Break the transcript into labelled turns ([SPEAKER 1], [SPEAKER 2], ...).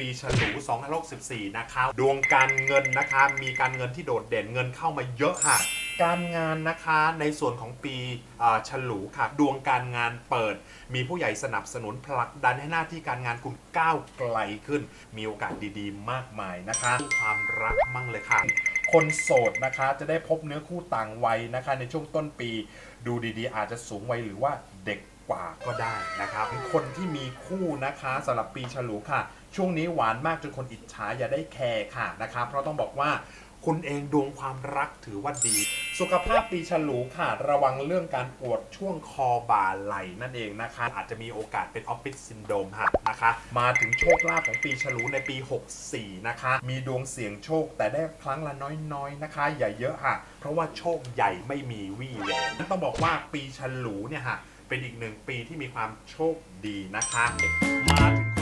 [SPEAKER 1] ปีฉลู2564 นะคะ ดวงการเงินนะคะ มีการเงินที่โดดเด่นเงินเข้ามาเยอะค่ะ การงานนะคะในส่วนของปีฉลูค่ะ ดวงการงานเปิด มีผู้ใหญ่สนับสนุนผลักดันให้หน้าที่การงานคุณก้าวไกลขึ้น มีโอกาสดีๆ มากมายนะคะ ความรักมั่งเลยค่ะคนโสดนะคะจะได้พบเนื้อคู่ต่างวัยนะคะ ในช่วงต้นปี ดูดีๆ อาจจะสูงวัยหรือว่าเด็ก กว่าก็ได้นะครับ คนที่มีคู่นะคะสำหรับปีฉลูค่ะ ช่วงนี้หวานมากจนคนอิจฉาอย่าได้แคร์ค่ะนะคะเพราะต้องบอกว่าคุณเองดวงความรักถือว่าดี สุขภาพปีฉลูค่ะ ระวังเรื่องการปวดช่วงคอบ่าไหล่นั่นเองนะคะ อาจจะมีโอกาสเป็นออฟฟิศซินโดรมค่ะนะคะ มาถึงโชคลาภของปีฉลูในปี 64 นะคะ มีดวงเสี่ยงโชคแต่ได้ครั้งละน้อยๆนะคะ อย่าเยอะค่ะ เพราะว่าโชคใหญ่ไม่มีวี่แววต้องบอกว่าปีฉลูเนี่ยค่ะ เป็นอีกหนึ่งปีที่มีความโชคดีนะคะ มาถึง